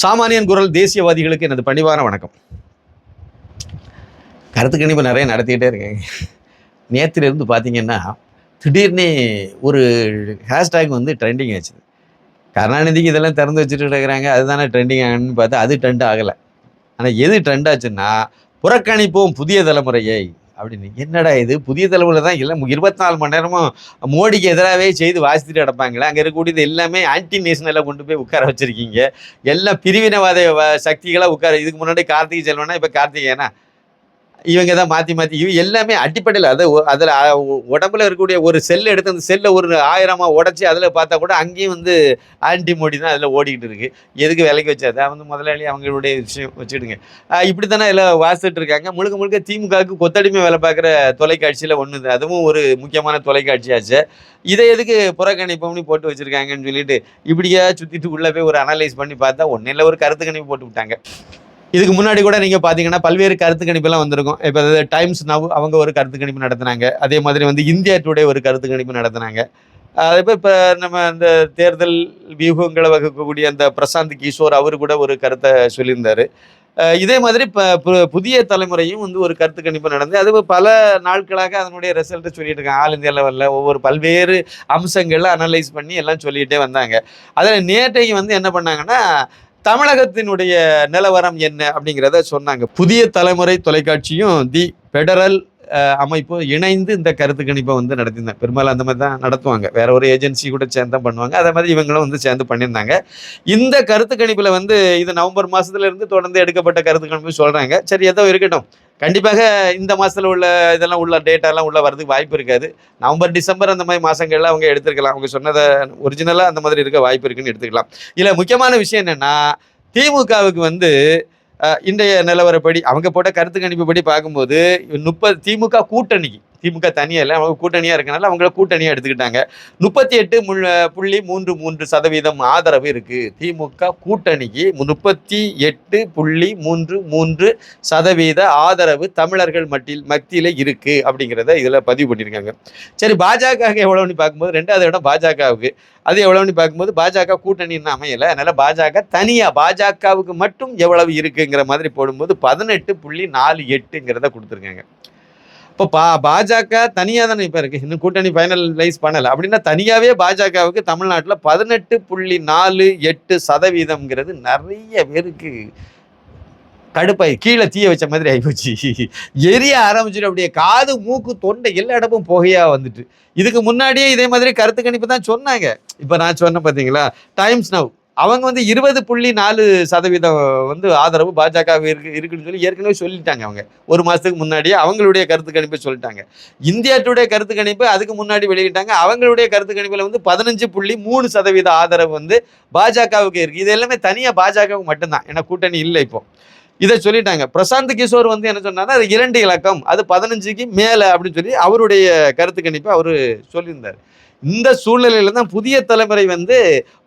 சாமானியன் குரல் தேசியவாதிகளுக்கு எனது பணிவான வணக்கம். கருத்து கணிப்பு நிறைய நடத்திக்கிட்டே இருக்கேங்க நேற்றுலேருந்து பார்த்தீங்கன்னா திடீர்னு ஒரு ஹேஷ்டேக் வந்து ட்ரெண்டிங் ஆச்சு. கருணாநிதிக்கு இதெல்லாம் திறந்து வச்சுட்டு இருக்கிறாங்க அதுதானே ட்ரெண்டிங் ஆகணும்னு பார்த்தா அது ட்ரெண்ட் ஆகலை. ஆனால் எது ட்ரெண்ட் ஆச்சுன்னா புறக்கணிப்போம் புதிய தலைமுறையை அப்படின்னு. என்னடா இது? புதிய தலைமுறை தான் இல்லை இருபத்தி நாலு மணி நேரமும் மோடிக்கு எதிராகவே செய்து வாசித்துட்டு கிடப்பாங்களே அங்கே இருக்கக்கூடியது எல்லாமே ஆன்டி நேஷனலாக கொண்டு போய் உட்கார வச்சுருக்கீங்க. எல்லாம் பிரிவினவாத சக்திகளாக உட்கார இதுக்கு முன்னாடி கார்த்திகை செல்வனா இப்போ கார்த்திகேயனா? இவங்க தான் மாற்றி மாற்றி இவ எல்லாமே அடிப்படையில் அது அதில் உடம்புல இருக்கக்கூடிய ஒரு செல் எடுத்து அந்த செல்லை ஒரு ஆயிரமா உடச்சி அதில் பார்த்தா கூட அங்கேயும் வந்து ஆன்டி மோடி தான் அதில் ஓடிக்கிட்டு இருக்கு. எதுக்கு விலைக்கு வச்சாது? வந்து முதலாளி அவங்களுடைய விஷயம் வச்சுடுங்க. இப்படி தானே எல்லாம் வாசிட்டு இருக்காங்க. முழுக்க முழுக்க திமுகவுக்கு கொத்தடிமை வேலை பார்க்குற தொலைக்காட்சியில் ஒன்று அதுவும் ஒரு முக்கியமான தொலைக்காட்சியாச்சு. இதை எதுக்கு புறக்கணிப்போம்னு போட்டு வச்சிருக்காங்கன்னு சொல்லிட்டு இப்படியா சுற்றிட்டு உள்ளே போய் ஒரு அனலைஸ் பண்ணி பார்த்தா ஒன்றும் இல்லை ஒரு கருத்து கணிப்பு போட்டு விட்டாங்க. இதுக்கு முன்னாடி கூட நீங்கள் பார்த்தீங்கன்னா பல்வேறு கருத்து கணிப்பெல்லாம் வந்திருக்கும். இப்போ அதாவது டைம்ஸ் நவ் அவங்க ஒரு கருத்து கணிப்பு நடத்துனாங்க. அதே மாதிரி வந்து இந்தியா டுடே ஒரு கருத்து கணிப்பு நடத்துனாங்க. அதே மாதிரி இப்போ நம்ம அந்த தேர்தல் வியூகங்களை வகுக்கக்கூடிய அந்த பிரசாந்த் கிஷோர் அவர் கூட ஒரு கருத்தை சொல்லியிருந்தாரு. இதே மாதிரி இப்போ புதிய தலைமுறையும் வந்து ஒரு கருத்து கணிப்பு நடந்து அது பல நாட்களாக அதனுடைய ரிசல்ட்டை சொல்லிட்டு இருக்காங்க. ஆல் இந்தியா லெவலில் ஒவ்வொரு பல்வேறு அம்சங்கள்லாம் அனலைஸ் பண்ணி எல்லாம் சொல்லிகிட்டே வந்தாங்க. அதில் நேற்றைக்கு வந்து என்ன பண்ணாங்கன்னா தமிழகத்தினுடைய நிலவரம் என்ன அப்படிங்கிறத சொன்னாங்க. புதிய தலைமுறை தொலைக்காட்சியும் தி ஃபெடரல் அமைப்பு இணைந்து இந்த கருத்து கணிப்பை வந்து நடத்தியிருந்தாங்க. பெரும்பாலும் அந்த மாதிரி தான் நடத்துவாங்க. வேற ஒரு ஏஜென்சி கூட சேர்ந்து தான் பண்ணுவாங்க. அதே மாதிரி இவங்களும் வந்து சேர்ந்து பண்ணியிருந்தாங்க. இந்த கருத்து கணிப்பில் வந்து இது நவம்பர் மாதத்துலேருந்து தொடர்ந்து எடுக்கப்பட்ட கருத்து கணிப்பு சொல்கிறாங்க சரி ஏதோ இருக்கட்டும். கண்டிப்பாக இந்த மாதத்தில் உள்ள இதெல்லாம் உள்ள டேட்டாலாம் உள்ள வரதுக்கு வாய்ப்பு இருக்காது. நவம்பர் டிசம்பர் அந்த மாதிரி மாதங்கள்லாம் அவங்க எடுத்துக்கலாம் அவங்க சொன்னதை ஒரிஜினலாக அந்த மாதிரி இருக்க வாய்ப்பு இருக்குன்னு எடுத்துக்கலாம். இதில் முக்கியமான விஷயம் என்னென்னா திமுகவுக்கு வந்து இன்றைய நிலவரப்படி அவங்க போட்ட கருத்து கணிப்புப்படி பார்க்கும்போது முப்பது திமுக கூட்டணிக்கு திமுக தனியாக இல்லை அவங்க கூட்டணியாக இருக்கனால அவங்கள கூட்டணியாக எடுத்துக்கிட்டாங்க. முப்பத்தி எட்டு புள்ளி மூன்று மூன்று சதவீதம் ஆதரவு இருக்குது திமுக கூட்டணிக்கு முப்பத்தி எட்டு புள்ளி மூன்று மூன்று சதவீத ஆதரவு தமிழர்கள் மட்டில் மத்தியில் இருக்குது அப்படிங்கிறத இதில் பதிவு பண்ணியிருக்காங்க சரி பாஜக எவ்வளோன்னு பார்க்கும்போது ரெண்டாவது இடம் பாஜகவுக்கு. அது எவ்வளோன்னு பார்க்கும்போது பாஜக கூட்டணின்னு அமையலை. அதனால் பாஜக தனியாக பாஜகவுக்கு மட்டும் எவ்வளவு இருக்குங்கிற மாதிரி போடும்போது பதினெட்டு புள்ளி நாலு எட்டுங்கிறத கொடுத்துருக்காங்க. இப்போ பா பாஜக தனியாக தானே இப்போ இருக்குது இன்னும் கூட்டணி ஃபைனலைஸ் பண்ணலை. அப்படின்னா தனியாகவே பாஜகவுக்கு தமிழ்நாட்டில் பதினெட்டு புள்ளி நாலு எட்டு சதவீதம்ங்கிறது நிறைய பேருக்கு கடுப்பாய் கீழே தீய வச்ச மாதிரி ஆகிப்போச்சு எரிய ஆரம்பிச்சிட்டு அப்படியே. காது மூக்கு தொண்டை எல்லா இடமும் புகையாக வந்துட்டு. இதுக்கு முன்னாடியே இதே மாதிரி கருத்து கணிப்பு தான் சொன்னாங்க. இப்போ நான் சொன்னேன் பார்த்தீங்களா டைம்ஸ் நவ் அவங்க வந்து இருபது புள்ளி நாலு சதவீதம் வந்து ஆதரவு பாஜக இருக்கு இருக்குன்னு சொல்லி ஏற்கனவே சொல்லிட்டாங்க அவங்க. ஒரு மாதத்துக்கு முன்னாடியே அவங்களுடைய கருத்து கணிப்பை சொல்லிட்டாங்க. இந்தியா டுடே கருத்து கணிப்பு அதுக்கு முன்னாடி வெளியிட்டாங்க. அவங்களுடைய கருத்து கணிப்பில் வந்து பதினஞ்சு புள்ளி மூணு சதவீத ஆதரவு வந்து பாஜகவுக்கு இருக்குது இது எல்லாமே தனியாக பாஜகவுக்கு மட்டும்தான். ஏன்னா கூட்டணி இல்லை இப்போ. இதை சொல்லிட்டாங்க. பிரசாந்த் கிஷோர் வந்து என்ன சொன்னார்னா அது இரண்டு இலக்கம். அது பதினஞ்சுக்கு மேலே அப்படின்னு சொல்லி அவருடைய கருத்து கணிப்பை அவர் சொல்லியிருந்தார். இந்த சூழ்நிலையில தான் புதிய தலைமுறை வந்து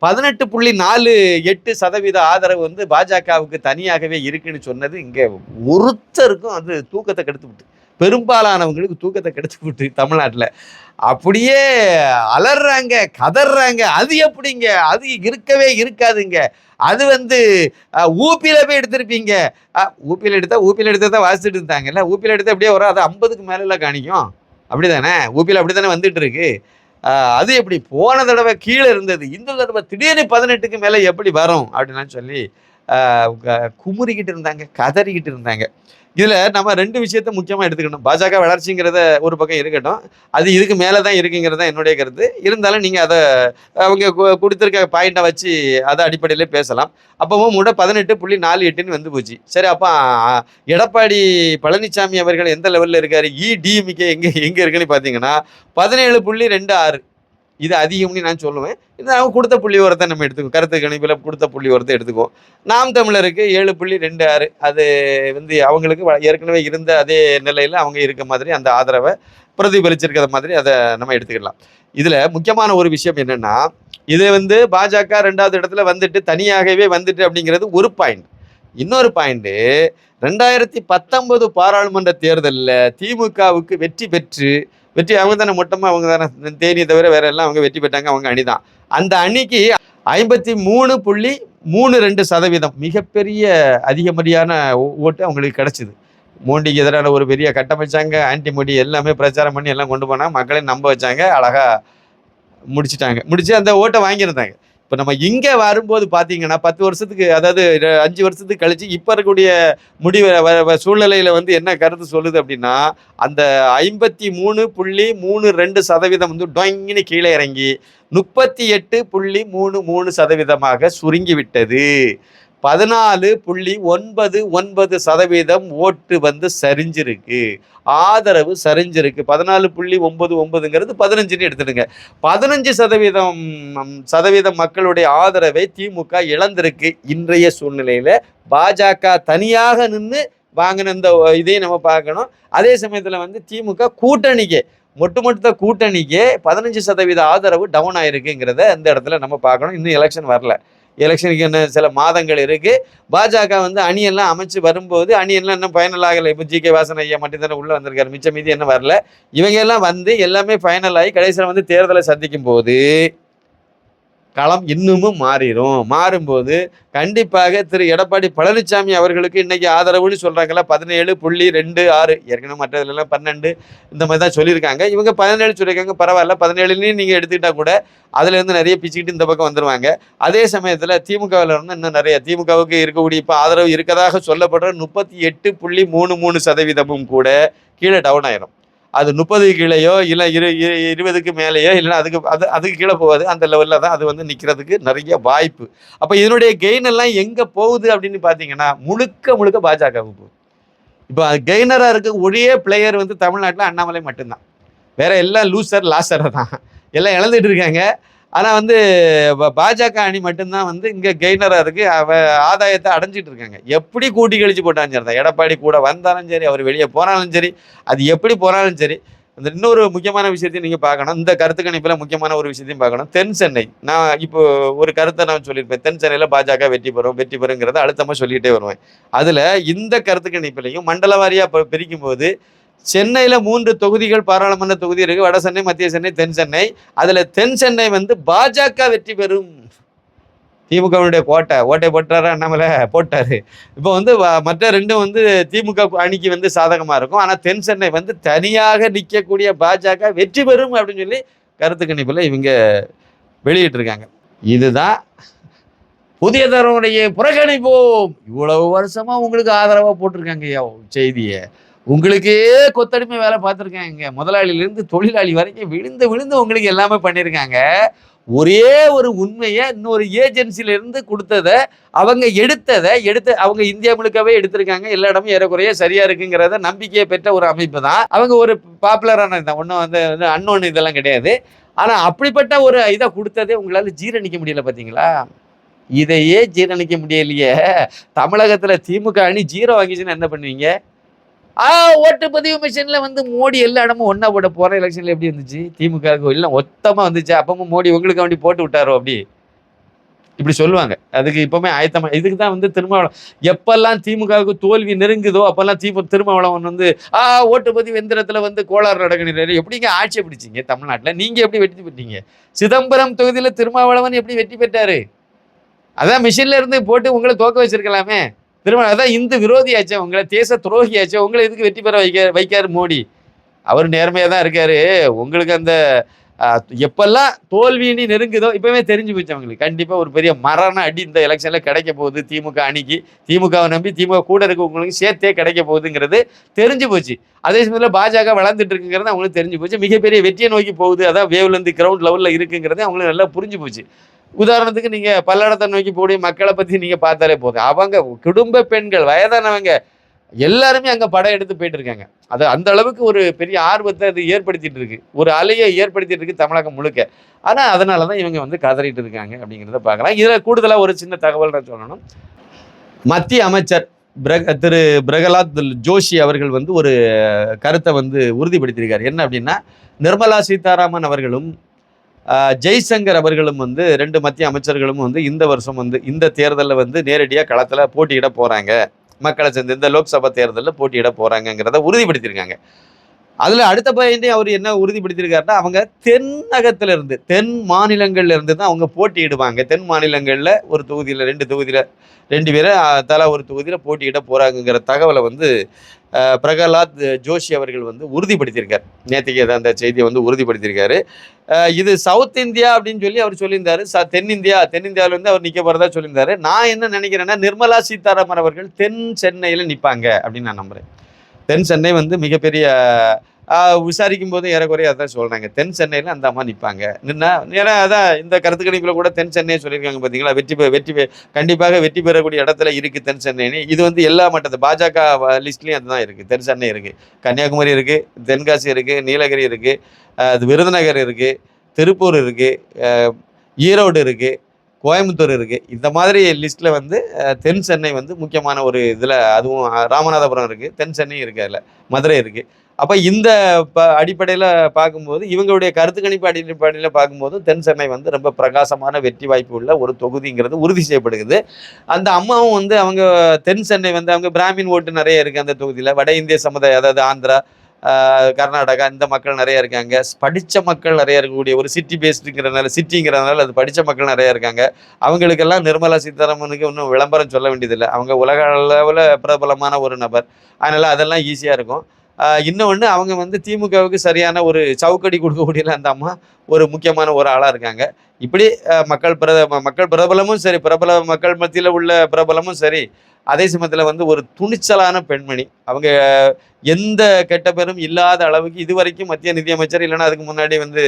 பதினெட்டு புள்ளி நாலு எட்டு சதவீத ஆதரவு வந்து பாஜகவுக்கு தனியாகவே இருக்குன்னு சொன்னது இங்கே ஒருத்தருக்கும் அது தூக்கத்தை கெடுத்து விட்டு பெரும்பாலானவங்களுக்கு தூக்கத்தை கெடுத்து விட்டு தமிழ்நாட்டில். அப்படியே அலறாங்க கதறாங்க அது எப்படிங்க? அது இருக்கவே இருக்காதுங்க. அது வந்து ஊப்பியில் போய் எடுத்திருப்பீங்க. ஊப்பியில் எடுத்தால் ஊப்பியில் எடுத்தால் தான் வாசிச்சுட்டு இருந்தாங்கல்ல ஊப்பியில் எடுத்தா அப்படியே வரும். அது ஐம்பதுக்கு மேலே காணிக்கும். ஊபியில் அப்படி தானே வந்துட்டு இருக்கு. அது எப்படி போன தடவை கீழே இருந்தது இந்த தடவை திடீர்னு பதினெட்டுக்கு மேலே எப்படி வரும் அப்படின்னு சொல்லி குமுறிக்கிட்டு இருந்தாங்க கதறிக்கிட்டு இருந்தாங்க. இதில் நம்ம ரெண்டு விஷயத்த முக்கியமாக எடுத்துக்கணும். பாஜக வளர்ச்சிங்கிறத ஒரு பக்கம் இருக்கட்டும். அது இதுக்கு மேலே தான் இருக்குங்கிறது தான் என்னுடைய கருத்து. இருந்தாலும் நீங்கள் அதை அவங்க கொடுத்துருக்க கொடுத்திருக்க பாயிண்டை வச்சு அதை அடிப்படையில் பேசலாம். அப்போவும் முட பதினெட்டு புள்ளி நாலு எட்டுன்னு வந்து போச்சு. சரி அப்போ எடப்பாடி பழனிசாமி அவர்கள் எந்த லெவலில் இருக்கார்? இடிஎம்கே எங்கே எங்கே இருக்குன்னு பார்த்தீங்கன்னா பதினேழு புள்ளி ரெண்டு ஆறு. இது அதிகம்னு நான் சொல்லுவேன். இது அவங்க கொடுத்த புள்ளி உரத்தை நம்ம எடுத்துக்கோ கருத்து கணிப்பில் கொடுத்த புள்ளி உரத்தை எடுத்துக்குவோம். நாம் தமிழருக்கு ஏழு புள்ளி ரெண்டு ஆறு. அது வந்து அவங்களுக்கு வ- ஏற்கனவே இருந்த அதே நிலையில் அவங்க இருக்க மாதிரி அந்த ஆதரவை பிரதிபலிச்சிருக்கிற மாதிரி அதை நம்ம எடுத்துக்கலாம். இதில் முக்கியமான ஒரு விஷயம் என்னென்னா இது வந்து பாஜக ரெண்டாவது இடத்துல வந்துட்டு தனியாகவே வந்துட்டு அப்படிங்கிறது ஒரு பாயிண்ட் இன்னொரு பாயிண்ட்டு ரெண்டாயிரத்தி பத்தொன்பது பாராளுமன்ற தேர்தலில் திமுகவுக்கு வெற்றி பெற்று வெற்றி அவங்க தானே மொட்டமாக அவங்க தானே தேனியை தவிர வேற எல்லாம் அவங்க வெற்றி பெற்றாங்க அவங்க அணி தான் அந்த அணிக்கு ஐம்பத்தி மூணு புள்ளி மூணு ரெண்டு சதவீதம் மிகப்பெரிய அதிகமதியான ஓ- ஓட்டு அவங்களுக்கு கிடச்சிது. மோண்டிக்கு எதிரான ஒரு பெரிய கட்டமைச்சாங்க ஆன்டி மோடி எல்லாமே பிரச்சாரம் பண்ணி எல்லாம் கொண்டு போனாங்க மக்களையும் நம்ப வச்சாங்க அழகாக முடிச்சிட்டாங்க. முடித்து அந்த ஓட்டை வாங்கியிருந்தாங்க. இப்போ நம்ம இங்கே வரும்போது பார்த்தீங்கன்னா பத்து வருஷத்துக்கு அதாவது அஞ்சு வருஷத்துக்கு கழிச்சு இப்போ இருக்கக்கூடிய முடிவு வ- வந்து என்ன கருத்து சொல்லுது அப்படின்னா அந்த ஐம்பத்தி மூணு புள்ளி மூணு ரெண்டு சதவீதம் வந்து டொங்கின்னு கீழே இறங்கி முப்பத்தி எட்டு புள்ளி மூணு மூணு சதவீதமாக சுருங்கி விட்டது. பதினாலு புள்ளி ஒன்பது ஒன்பது சதவீதம் ஓட்டு வந்து சரிஞ்சிருக்கு. ஆதரவு சரிஞ்சிருக்கு. பதினாலு புள்ளி ஒன்பது ஒன்பதுங்கிறது பதினஞ்சுன்னு எடுத்துடுங்க. பதினஞ்சு சதவீதம் சதவீதம் மக்களுடைய ஆதரவை திமுக இழந்திருக்கு இன்றைய சூழ்நிலையில். பாஜக தனியாக நின்று வாங்கின இந்த இதையும் நம்ம பார்க்கணும். அதே சமயத்தில் வந்து திமுக கூட்டணிக்கு ஒட்டுமொத்த கூட்டணிக்கே பதினஞ்சு சதவீத ஆதரவு டவுன் ஆயிருக்குங்கிறத இந்த இடத்துல நம்ம பார்க்கணும். இன்னும் எலெக்ஷன் வரல. எலெக்ஷனுக்கு என்ன சில மாதங்கள் இருக்கு. பாஜக வந்து அணியெல்லாம் அமைச்சு வரும்போது அணியெல்லாம் இன்னும் ஃபைனல் ஆகலை. இப்போ ஜி கே வாசன் ஐயா மட்டும் தானே உள்ள வந்திருக்காரு. மிச்ச மீதி என்ன வரல? இவங்க எல்லாம் வந்து எல்லாமே ஃபைனல் ஆகி கடைசியில் வந்து தேர்தலை சந்திக்கும் போது களம் இன்னமும் மாறிடும் மாறும்போது கண்டிப்பாக திரு. எடப்பாடி பழனிசாமி அவர்களுக்கு இன்னைக்கு ஆதரவுன்னு சொல்கிறாங்களா பதினேழு புள்ளி ரெண்டு ஆறு ஏற்கனவே மற்றதுலாம் பன்னெண்டு இந்த மாதிரி தான் சொல்லியிருக்காங்க. இவங்க பதினேழு சொல்லியிருக்காங்க பரவாயில்ல பதினேழுலேயும் நீங்கள் எடுத்துக்கிட்டால் கூட அதுலேருந்து நிறைய பிச்சுக்கிட்டு இந்த பக்கம் வந்துடுவாங்க அதே சமயத்தில் திமுகவில் இருந்து இன்னும் நிறைய திமுகவுக்கு இருக்கக்கூடிய இப்போ ஆதரவு இருக்கதாக சொல்லப்படுற முப்பத்தி எட்டு புள்ளி மூணு மூணு சதவீதமும் கூட கீழே டவுன் ஆயிரும். அது முப்பது கீழேயோ இல்லை இரு இருபதுக்கு மேலேயோ இல்லைன்னா அதுக்கு அது அதுக்கு கீழே போகாது. அந்த லெவலில் தான் அது வந்து நிற்கிறதுக்கு நிறைய வாய்ப்பு. அப்போ இதனுடைய கெயின் எல்லாம் எங்கே போகுது அப்படின்னு பார்த்தீங்கன்னா முழுக்க முழுக்க பாஜகவுக்கு போகுது. இப்போ கெய்னராக இருக்க ஒரே பிளேயர் வந்து தமிழ்நாட்டில் அண்ணாமலை மட்டும்தான். வேற எல்லாம் லூசர் லாசர் தான். எல்லாம் இழந்துட்டு இருக்காங்க. ஆனால் வந்து பாஜக அணி மட்டும்தான் வந்து இங்கே கெய்னராக இருக்கு. அவ ஆதாயத்தை அடைஞ்சிட்டு இருக்காங்க. எப்படி கூட்டி கழிச்சு போட்டாலும் சரி தான் எடப்பாடி கூட வந்தாலும் சரி அவர் வெளியே போனாலும் சரி அது எப்படி போனாலும் சரி அந்த இன்னொரு முக்கியமான விஷயத்தையும் நீங்கள் பார்க்கணும். இந்த கருத்து கணிப்பில் முக்கியமான ஒரு விஷயத்தையும் பார்க்கணும். தென் சென்னை. நான் இப்போ ஒரு கருத்தை நான் சொல்லியிருப்பேன். தென் சென்னையில் பாஜக வெற்றி பெறும் வெற்றி பெறுங்கிறத அழுத்தமாக சொல்லிகிட்டே வருவேன். அதில் இந்த கருத்து கணிப்பிலையும் மண்டல வாரியாக பிரிக்கும் போது சென்னையில் மூன்று தொகுதிகள் பாராளுமன்ற தொகுதி இருக்கு. வட சென்னை மத்திய சென்னை தென் சென்னை. அதில் தென் சென்னை வந்து பாஜக வெற்றி பெறும். திமுகவுடைய கோட்டை. ஓட்டை போட்டாரா? அண்ணாமலை போட்டாரு. இப்போ வந்து வ- மற்ற ரெண்டும் வந்து திமுக அணிக்கு வந்து சாதகமாக இருக்கும். ஆனால் தென் சென்னை வந்து தனியாக நிற்கக்கூடிய பாஜக வெற்றி பெறும் அப்படின்னு சொல்லி கருத்து கணிப்பில் இவங்க வெளியிட்டிருக்காங்க. இதுதான் புதிய தரவுடைய புறக்கணிப்போம். இவ்வளவு வருஷமா உங்களுக்கு ஆதரவா போட்டிருக்காங்க செய்தியை. உங்களுக்கே கொத்தடிமை வேலை பார்த்துருக்காங்க. முதலாளியிலேருந்து தொழிலாளி வரைக்கும் விழுந்து விழுந்து உங்களுக்கு எல்லாமே பண்ணியிருக்காங்க ஒரே ஒரு உண்மையை இன்னொரு ஏஜென்சியிலேருந்து கொடுத்ததை அவங்க எடுத்ததை எடுத்து அவங்க இந்தியா முழுக்கவே எடுத்திருக்காங்க. எல்லா இடமும் ஏறக்குறைய சரியா இருக்குங்கிறத நம்பிக்கையை பெற்ற ஒரு அமைப்பு தான். அவங்க ஒரு பாப்புலரான இதான் ஒன்றும் வந்து அன்னொன்று இதெல்லாம் கிடையாது. ஆனால் அப்படிப்பட்ட ஒரு இதை கொடுத்ததே உங்களால் ஜீரணிக்க முடியல பார்த்தீங்களா இதையே ஜீரணிக்க முடியலையே. தமிழகத்தில் திமுக அணி ஜீரோ வாங்கிச்சுன்னா என்ன பண்ணுவீங்க? ஓட்டுப்பதிவு மிஷின்ல வந்து மோடி எல்லா இடமும் ஒன்றா போட போற எலெக்ஷன்ல எப்படி இருந்துச்சு? திமுக எல்லாம் ஒத்தமா வந்துச்சு. அப்பவும் மோடி உங்களுக்கு வேண்டி போட்டு விட்டாரோ அப்படி? இப்படி சொல்லுவாங்க. அதுக்கு இப்பவுமே ஆயத்தமா இதுக்கு தான் வந்து திருமாவளம் எப்பெல்லாம் திமுகவுக்கு தோல்வி நெருங்குதோ அப்பெல்லாம் திமுக திருமாவளவன் வந்து ஆ ஓட்டுப்பதிவு எந்திரத்துல வந்து கோளாறு நடக்கணும் எப்படிங்க ஆட்சி பிடிச்சிங்க தமிழ்நாட்டில்? நீங்க எப்படி வெற்றி பெற்றீங்க? சிதம்பரம் தொகுதியில் திருமாவளவன் எப்படி வெற்றி பெற்றாரு? அதான் மிஷின்ல இருந்து போட்டு உங்களை தோக்க வச்சிருக்கலாமே. திரும்ப அதான் இந்து விரோதியாச்சே உங்களை தேச துரோகியாச்சே உங்களை இதுக்கு வெற்றி பெற வைக்க வைக்காரு மோடி? அவர் நேர்மையாக தான் இருக்காரு. உங்களுக்கு அந்த எப்பெல்லாம் தோல்வினி நெருங்குதோ இப்போவே தெரிஞ்சு போச்சு அவங்களுக்கு. கண்டிப்பாக ஒரு பெரிய மரண அடி இந்த எலெக்ஷனில் கிடைக்க போகுது திமுக அணிக்கு. திமுகவை நம்பி திமுக கூட இருக்கவங்களுக்கு சேர்த்தே கிடைக்க போகுதுங்கிறது தெரிஞ்சு போச்சு. அதே சமயத்தில் பாஜக வளர்ந்துட்டு இருக்குங்கிறது அவங்களுக்கு தெரிஞ்சு போச்சு. மிகப்பெரிய வெற்றியை நோக்கி போகுது. அதான் வேவ்லேருந்து கிரவுண்ட் லெவலில் இருக்குங்கிறது அவங்களுக்கு நல்லா புரிஞ்சு போச்சு. உதாரணத்துக்கு நீங்க பல்லடத்தை நோக்கி போகக்கூடிய மக்களை பத்தி நீங்க பார்த்தாலே போதும். அவங்க குடும்ப பெண்கள் வயதானவங்க எல்லாருமே அங்க படம் எடுத்து போயிட்டு இருக்காங்க. அது அந்த அளவுக்கு ஒரு பெரிய ஆர்வத்தை அது ஏற்படுத்திட்டு இருக்கு. ஒரு அலையை ஏற்படுத்திட்டு இருக்கு தமிழகம் முழுக்க. ஆனா அதனால தான் இவங்க வந்து கதறிட்டு இருக்காங்க அப்படிங்கிறத பார்க்கலாம். இதுல கூடுதலா ஒரு சின்ன தகவல் நான் சொல்லணும். மத்திய அமைச்சர் பிரக திரு பிரகலாத் ஜோஷி அவர்கள் வந்து ஒரு கருத்தை வந்து உறுதிப்படுத்தியிருக்காரு. என்ன அப்படின்னா நிர்மலா சீதாராமன் அவர்களும் ஜெய்சங்கர் அவர்களும் வந்து ரெண்டு மத்திய அமைச்சர்களும் வந்து இந்த வருஷம் வந்து இந்த தேர்தலில் வந்து நேரடியாக களத்தில் போட்டியிட போகிறாங்க மக்களை சேர்ந்து இந்த லோக்சபா தேர்தலில் போட்டியிட போகிறாங்கங்கிறத உறுதிப்படுத்தியிருக்காங்க. அதுல அடுத்த பயந்தே அவர் என்ன உறுதிப்படுத்தியிருக்காருன்னா அவங்க தென்னகத்துல இருந்து தென் மாநிலங்கள்ல இருந்து தான் அவங்க போட்டியிடுவாங்க. தென் மாநிலங்கள்ல ஒரு தொகுதியில ரெண்டு தொகுதியில ரெண்டு பேரை தலா ஒரு தொகுதியில போட்டியிட போகிறாங்கங்கிற தகவலை வந்து பிரகலாத் ஜோஷி அவர்கள் வந்து உறுதிப்படுத்தியிருக்கார். நேற்றுக்கு அந்த செய்தியை வந்து உறுதிப்படுத்தியிருக்காரு. இது சவுத் இந்தியா அப்படின்னு சொல்லி அவர் சொல்லியிருந்தாரு. ச தென்னிந்தியா தென்னிந்தியாவிலேருந்து அவர் நிற்க போகிறதா சொல்லியிருந்தாரு. நான் என்ன நினைக்கிறேன்னா நிர்மலா சீதாராமன் அவர்கள் தென் சென்னையில் நிற்பாங்க அப்படின்னு நான் நம்புகிறேன் தென் சென்னை வந்து மிகப்பெரிய விசாரிக்கும் போது ஏறக்குறைய அதான் சொல்கிறாங்க தென் சென்னையில் அந்த அம்மா நிற்பாங்க நின்னா ஏன்னா அதான் இந்த கருத்து கணிப்பில் கூட தென் சென்னையை சொல்லியிருக்காங்க பார்த்தீங்களா வெற்றி பெ வெற்றி பெ கண்டிப்பாக வெற்றி பெறக்கூடிய இடத்துல இருக்குது தென் சென்னைன்னு. இது வந்து எல்லா மட்டத்து பாஜக லிஸ்ட்லேயும் அதுதான் இருக்குது தென் சென்னை இருக்குது கன்னியாகுமரி இருக்குது தென்காசி இருக்குது நீலகிரி இருக்குது அது விருதுநகர் இருக்குது திருப்பூர் இருக்குது ஈரோடு இருக்குது கோயம்புத்தூர் இருக்குது இந்த மாதிரி லிஸ்ட்டில் வந்து தென் சென்னை வந்து முக்கியமான ஒரு இதில் அதுவும் ராமநாதபுரம் இருக்குது தென் சென்னை இருக்குது அதில். மதுரை இருக்குது அப்போ இந்த ப அடிப்படையில் பார்க்கும்போது இவங்களுடைய கருத்து கணிப்பு அடிப்படையில் பார்க்கும்போது தென் சென்னை வந்து ரொம்ப பிரகாசமான வெற்றி வாய்ப்பு உள்ள ஒரு தொகுதிங்கிறது உறுதி செய்யப்படுகிறது. அந்த அம்மாவும் வந்து அவங்க தென் சென்னை வந்து அவங்க பிராமின் ஓட்டு நிறைய இருக்குது அந்த தொகுதியில். வட இந்திய சமுதாயம் அதாவது ஆந்திரா கர்நாடகா இந்த மக்கள் நிறைய இருக்காங்க. படித்த மக்கள் நிறைய இருக்கக்கூடிய ஒரு சிட்டி பேஸ்டுங்கிறனால சிட்டிங்கிறதுனால அது படித்த மக்கள் நிறைய இருக்காங்க. அவங்களுக்கெல்லாம் நிர்மலா சீதாராமனுக்கு இன்னும் விளம்பரம் சொல்ல வேண்டியதில்லை. அவங்க உலக அளவில் பிரபலமான ஒரு நபர். அதனால் அதெல்லாம் ஈஸியாக இருக்கும். இன்னொன்று அவங்க வந்து திமுகவுக்கு சரியான ஒரு சவுக்கடி கொடுக்கக்கூடிய அந்த அம்மா ஒரு முக்கியமான ஒரு ஆளாக இருக்காங்க. இப்படி மக்கள் பிர மக்கள் பிரபலமும் சரி பிரபல மக்கள் மத்தியில் உள்ள பிரபலமும் சரி அதே சமயத்தில் வந்து ஒரு துணிச்சலான பெண்மணி. அவங்க எந்த கெட்ட பெரும் இல்லாத அளவுக்கு இதுவரைக்கும் மத்திய நிதியமைச்சர் இல்லைன்னா அதுக்கு முன்னாடி வந்து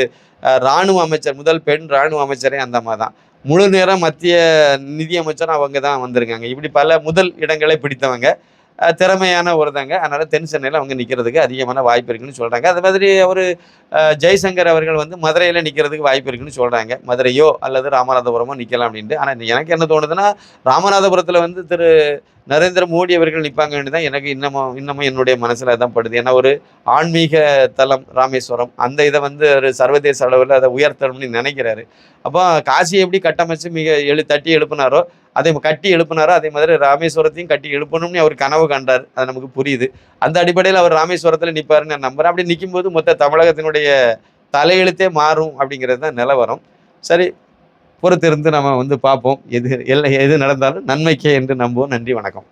இராணுவ ராணுவ அமைச்சர் முதல் பெண் ராணுவ அமைச்சரே அந்த அம்மா தான். முழு நேரம் மத்திய நிதியமைச்சரும் அவங்க தான் வந்திருக்காங்க. இப்படி பல முதல் இடங்களை பிடித்தவங்க. திறமையான ஒருத்தங்க. அதனால் தென் சென்னையில் அவங்க நிற்கிறதுக்கு அதிகமான வாய்ப்பு இருக்குன்னு சொல்கிறாங்க அது மாதிரி அவர் ஜெய்சங்கர் அவர்கள் வந்து மதுரையில் நிற்கிறதுக்கு வாய்ப்பு இருக்குன்னு சொல்கிறாங்க மதுரையோ அல்லது ராமநாதபுரமோ நிற்கலாம் அப்படின்ட்டு. ஆனால் எனக்கு என்ன தோணுதுன்னா ராமநாதபுரத்தில் வந்து திரு நரேந்திர மோடி அவர்கள் நிற்பாங்கன்னு தான் எனக்கு இன்னமும் இன்னமும் என்னுடைய மனசில் அதான் படுது. ஏன்னா ஒரு ஆன்மீக தலம் ராமேஸ்வரம். அந்த இதை வந்து ஒரு சர்வதேச அளவில் அதை உயர்த்தணும்னு நினைக்கிறாரு. அப்போ காசியை எப்படி கட்டமைச்சு மிக எழு தட்டி எழுப்பினாரோ அதை கட்டி எழுப்பினாரோ அதே மாதிரி ராமேஸ்வரத்தையும் கட்டி எழுப்பணும்னு அவர் கனவு கண்டார். அது நமக்கு புரியுது. அந்த அடிப்படையில் அவர் ராமேஸ்வரத்தில் நிற்பாருன்னு நான் நம்புறேன். அப்படி நிற்கும்போது மொத்த தமிழகத்தினுடைய தலையெழுத்தே மாறும் அப்படிங்கிறது தான் நிலவரம். சரி பொறுத்திருந்து நம்ம வந்து பார்ப்போம். எது எல்லாம் எது நடந்தாலும் நன்மைக்கே என்று நம்புவோம். நன்றி வணக்கம்.